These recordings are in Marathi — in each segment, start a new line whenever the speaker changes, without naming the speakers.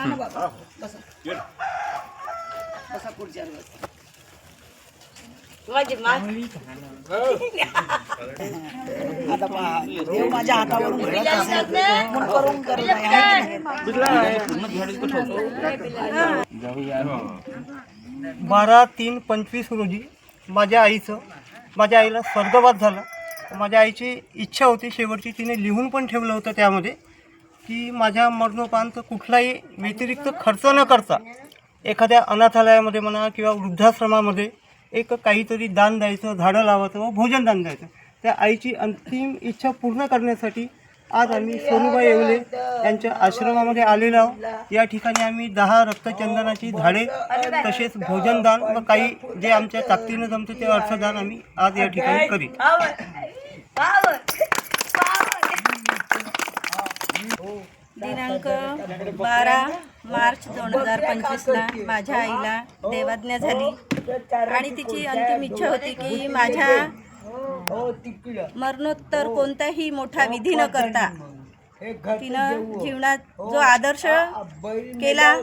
या ना बाबा. बसा. बसा पुढच्या बसा माझी मा. आता पहा देव माझ्या हातावरून घडत असेल म्हणून करून करत नाही आहे की नाही?
बारा तीन पंचवीस रोजी माझ्या आईचं माझ्या आईला स्वर्गवास झाला. माझ्या आईची इच्छा होती शेवटची तिने लिहून पण ठेवलं होतं त्यामध्ये. की माझ्या मरणोपांत कुठलाही व्यतिरिक्त खर्च न करता एखाद्या अनाथालयामध्ये म्हणा किंवा वृद्धाश्रमामध्ये एक काहीतरी दान द्यायचं झाडं लावायचं व भोजन दान द्यायचं. त्या आईची अंतिम इच्छा पूर्ण करण्यासाठी आज आम्ही सोनूबाई येवले यांच्या आश्रमामध्ये आलेलो आहोत. या ठिकाणी आम्ही दहा रक्तचंदनाची झाडे तसेच भोजनदान व काही जे आमच्या ताकदीनं जमतं ते अर्थदान आम्ही आज या ठिकाणी करीत
दिनांक बारा मार्च दोन हजार पंचवीसला माझ्या आईला देवाज्ञा झाली. आणि तिची अंतिम इच्छा होती की माझ्या मरणोत्तर कोणताही मोठा विधी न करता तिनं जीवनात जो आदर्श केला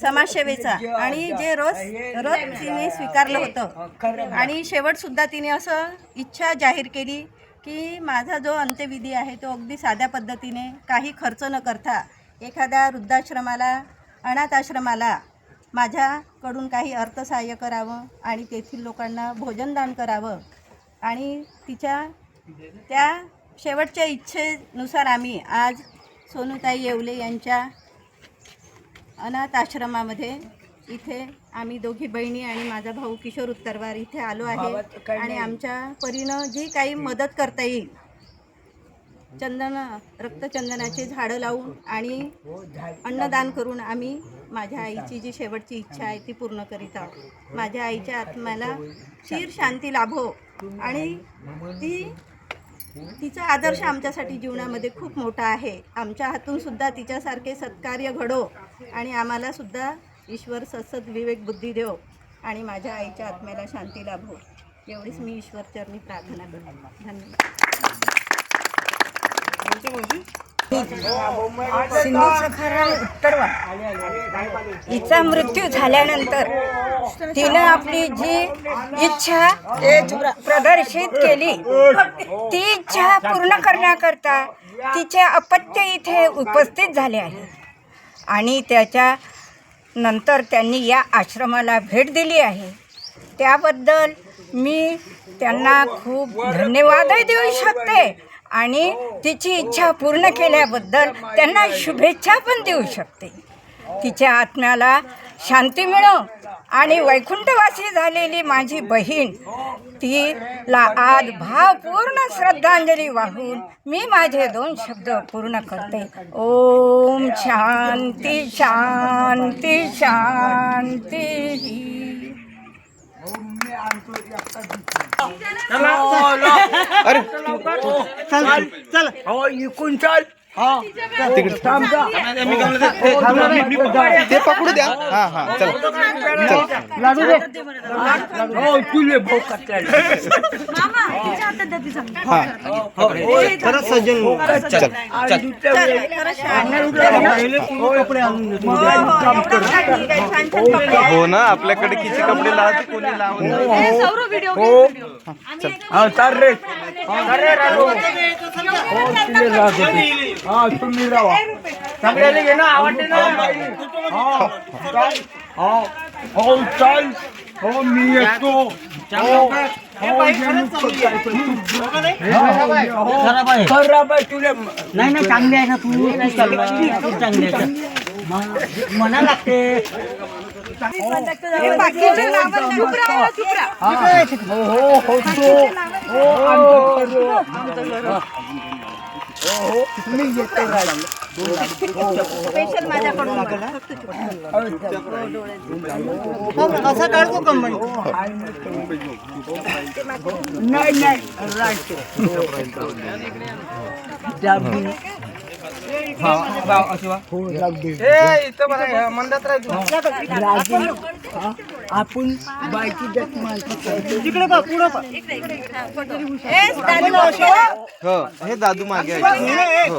समाजसेवेचा आणि जे रोज रोज तिने स्वीकारलं होतं. आणि शेवटसुद्धा तिने असं इच्छा जाहीर केली की माझा जो अंत्यविधी आहे तो अगदी साध्या पद्धतीने काही खर्च न करता एखाद्या वृद्धाश्रमाला अनाथ आश्रमाला माझ्याकडून काही अर्थसहाय्य करावं आणि तेथील लोकांना भोजनदान करावं आणि तिच्या त्या शेवटच्या इच्छेनुसार आम्ही आज सोनूताई येवले यांच्या अनाथ आश्रमामध्ये इथे आम्ही दोघी बहिणी आणि माझा भाऊ किशोर उत्तरवार इथे आलो आहे आणि आमच्या परीनं जी काही मदत करता येईल चंदन रक्तचंदनाचे झाडं लावून आणि अन्नदान करून आम्ही माझ्या आईची जी शेवटची इच्छा आहे ती पूर्ण करीत आहोत. माझ्या आईच्या आत्म्याला चिर शांती लाभो आणि ती तिचा आदर्श आमच्यासाठी जीवनामध्ये खूप मोठा आहे. आमच्या हातून सुद्धा तिच्यासारखे सत्कार्य घडो आणि आम्हाला सुद्धा ईश्वर सत्सद विवेक बुद्धी देव आणि माझ्या आईच्या आत्म्याला शांती लाभो. एवढीच मी ईश्वरचरणी प्रार्थना करते. धन्यवाद.
सिंधू सखाराम उत्तरवा हिचा मृत्यू झाल्यानंतर तिनं आपली जी इच्छा प्रदर्शित केली ती इच्छा पूर्ण करण्याकरता तिचे अपत्य इथे उपस्थित झाले आहे. आणि त्याच्या नंतर त्यांनी या आश्रमाला भेट दिली आहे. त्याबद्दल मी त्यांना खूप धन्यवादही देऊ शकते आणि तिची इच्छा पूर्ण केल्याबद्दल त्यांना शुभेच्छा पण देऊ शकते. तिच्या आत्म्याला शांती मिळो. आणि वैकुंठवासी झालेली माझी बहीण तिला आज भावपूर्ण श्रद्धांजली वाहून मी माझे दोन शब्द पूर्ण करते. ओम शांती शांती शांती.
चल
हो इकून चाल.
ते पकडू द्या हा हा चला।
हो। तुले भाऊ करता
हा
खरंच सज्जन भाऊ.
चल। चल
पहिले पूर्ण कपडे आणून देतो
हो ना आपल्याकडे किती कपडे लावते कोणी लावत नाही.
हो. हा चाल रे. अरे राहू हो हा. तुम्ही राहा सगळ्याला घे ना आवडते ना चाल हो हो चाल हो मी येतो हो खराब आहे
नाही नाही चांगली आहे ना तू चांगली आहे, मना लागते
स्पेशल माझ्याकडून
असा काढतो कंपनी
नाही नाही
आपण बायकी
दादू बाबा.
हो हे दादू मागे. हो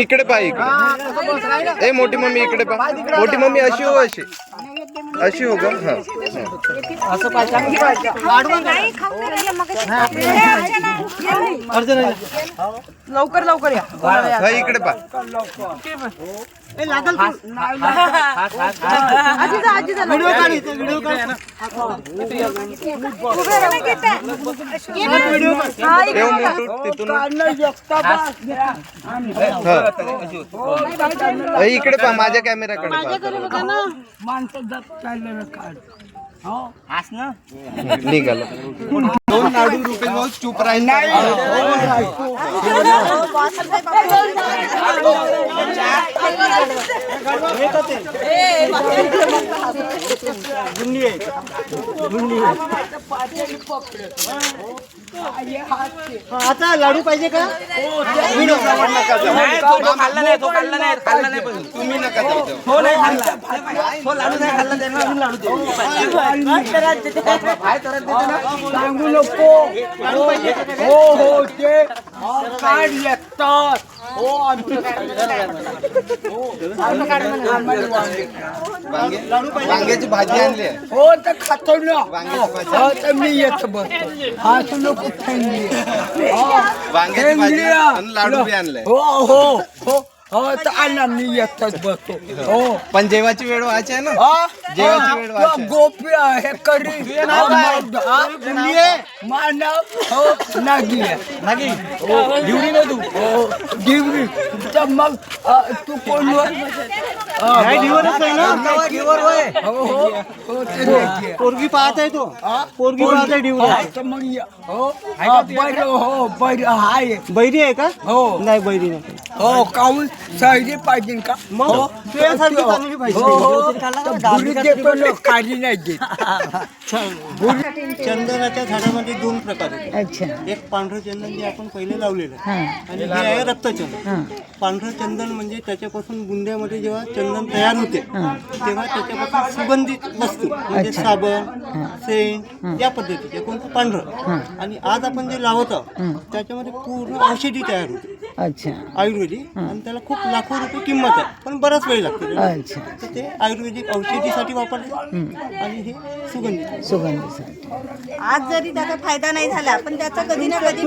इकडे पा इकडे. ए मोठी मम्मी इकडे पा मोठी मम्मी अशी हो अशी. अशी हो ग. हा
लवकर लवकर या.
हा इकडे पा
व्हिडिओ काढ इथे, व्हिडिओ काढ. व्हिडिओ काढ
ठेव मोठू तिथून. हा. इकडे पा माझ्या कॅमेराकडे पा
माणसं जात काढ. हो.
निघालो. दोन लाडू रुपये जाऊ चुप
गुंडी आहे हा, आता लाडू पाहिजे का व्हिडिओ
तुम्ही नका जाऊ तेव्हा.
सांगू नको हो हो ते काढ येतात हो आमचं
वांगे वांग्याची भाजी आणली आहे
हो तर खातो ना
वांग्याची भाजी
हो तर मी येत बसतो हा तू लोक थंडी
वांग्याची भाजी आणि लाडू बी आणलाय
हो हो हो हो तर आणा मी येतच बसतो. हो.
पण जेवाची वेळ व्हायची आहे ना?
हा?
जेवायची वेळ
हा,
व्हायची.
गोपी आहे करी. मानव हो नागी नागी? दिवडी ना तू. हो दिवडी तर मग अ, तू कोण वर? हा, हो हो हो ते नागी आहे.
पोरगी पाहत आहे तो.
हा?
पोरगी पाहत आहे
हा,
डिवर
तर मग या- हो. हा, बरं हो बरं हाय.
बैरी आहे का?
हो.
नाही बैरी नाही.
हो काहून सहजी पाहिजे का? हो. हो, हो. तर बुरी देतो ना, काळी नाही देत
चंदनाच्या झाडामध्ये दोन प्रकार आहेत. एक पांढरं चंदन जे आपण पहिले लावलेलं आहे. आणि हे आहे रक्तचंदन. पांढरं चंदन म्हणजे त्याच्यापासून बुंद्यामध्ये जेव्हा चंदन तयार होते तेव्हा त्याच्यापासून सुगंधित वस्तू म्हणजे साबण सेंट या पद्धतीचे कोणतं पांढरं. आणि आज आपण जे लावत आहोत त्याच्यामध्ये पूर्ण औषधी तयार होते.
अच्छा.
आयुर्वेदिक. आणि त्याला खूप लाखो रुपये किंमत आहे. पण बराच वेळ लागतो.
अच्छा.
तर ते आयुर्वेदिक औषधीसाठी वापरतात आणि हे सुगंधित
सुगंधीसाठी.
आज जरी त्याचा फायदा नाही झाला पण त्याचा कधी ना कधी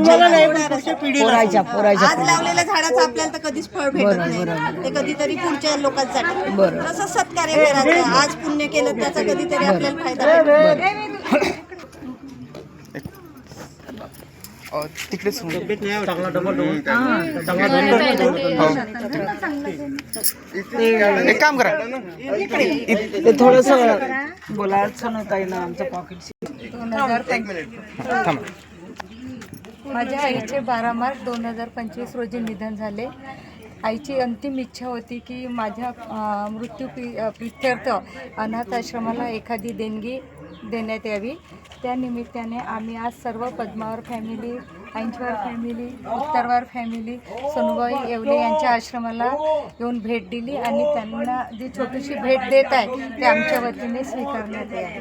पिढीला?
पोरायच्या पोरायच्या
आज लावलेल्या झाडाचं आपल्याला तर कधीच फळ भेटत नाही. ते कधीतरी पुढच्या लोकांसाठी.
बरोबर.
तसं सत्कार्य करायचं. आज पुण्य केलं त्याचा कधीतरी आपल्याला फायदा भेटतो
तिकडे
तब्येत नाही चांगला डबल
एक काम करा.
थोडस बोलायचं नव्हतं ना आमचं पॉकेट
माझ्या आईचे बारा मार्च दोन हजार पंचवीस रोजी निधन झाले. आईची अंतिम इच्छा होती की माझ्या मृत्यू प्रित्यर्थ अनाथ आश्रमाला एखादी देणगी देण्यात यावी. त्या निमित्ताने आम्ही आज सर्व Padmawar family Ainchwar family Uttarwar family Sonubai Yewale यांच्या आश्रमाला येऊन भेट दिली आणि त्यांना जी छोटीशी भेट देत आहे ते आमच्या वतीने स्वीकारण्यात आहे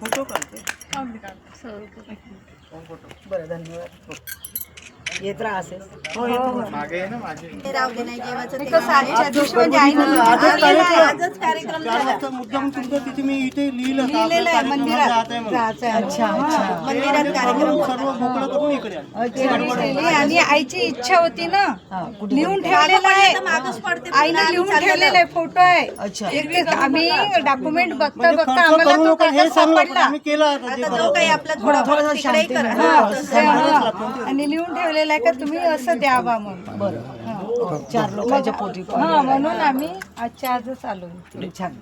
फोटो काढते.
येत
हो। येतो
ते राहू दे नाही जेवायचं ते कसं आजच्या दिवशी म्हणजे आईनं
आजच कार्यक्रम.
आजच कार्यक्रम
चार
झाला.
वाजता मुद्दाम तुमचं तिथे मी इथे लिहिलं का?
लिहिलेलं आहे मंदिरात.
आहे.
मंदिरात कार्यक्रम
करून सर्व मोकळं करून इकडे आलो.
केली आणि आईची इच्छा होती ना. लिहून ठेवलेलं आहे.
मागच पडते
आईने लिहून ठेवलेलं आहे फोटो आहे. एक ते आम्ही डॉक्युमेंट बघता
म्हणजे
बघता
खर्च
आम्हाला
करू
तो
नका हे.
सापडला.
आम्ही केलं आता जे
आता जो
करावं.
काही आपला थोडा तिकडेही करा
हा, ते- हा. आणि लिहून ठेवलेलं आहे का तुम्ही असं द्यावा म्हणून.
चार लोकांच्या पोटी
हा म्हणून आम्ही आजच्या आजच आलो
छान.